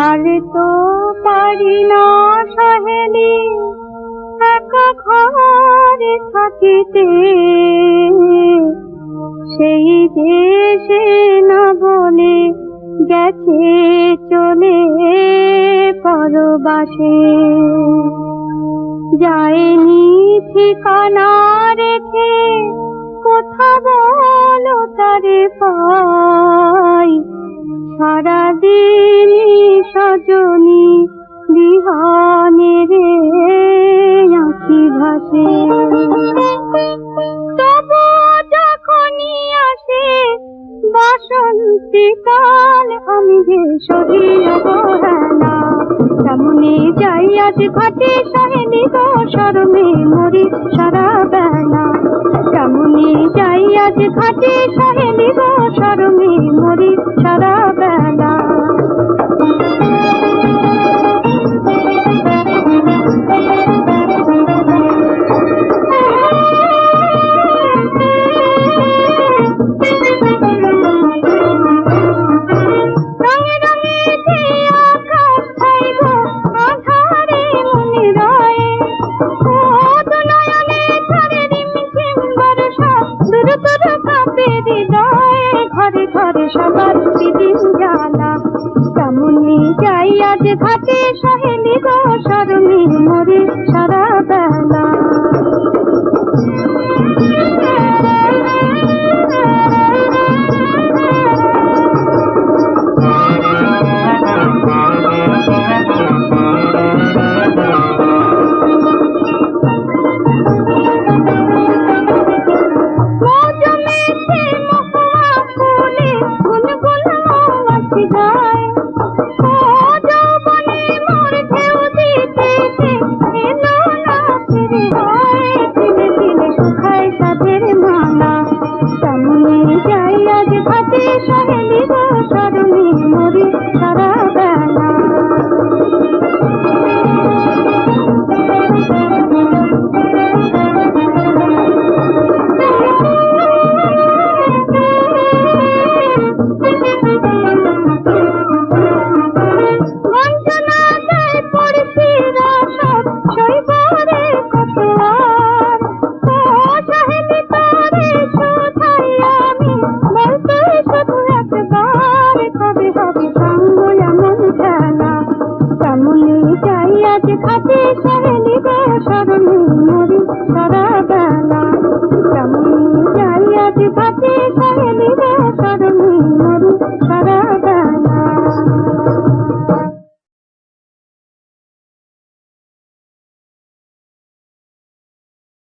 আর তো পারি না সহেলি, একা ঘরে থাকিতে। সেই দেশে না বলে গেছে চলে পরবাসে। যায়নি ঠিকানা রেখে, কোথা বলো তারে পাই। সারাদিন সজনী বিহানে রে ভাসে। তবু যখনই আসে আমি যে তেমনি যাই আজ ঘাটে সহেলি গো শরমে মরি সারা বেলা। তেমনি যাই আজ ঘাটে সহেলি গো শরমে মরি সারা সবার দিন জানা তেমনি যাই আজ ঘাটে সহেলি গো শরমে মরে। হাতে সহেলি গো সরণি মরি সদা বেলা। কেমন যাই আজ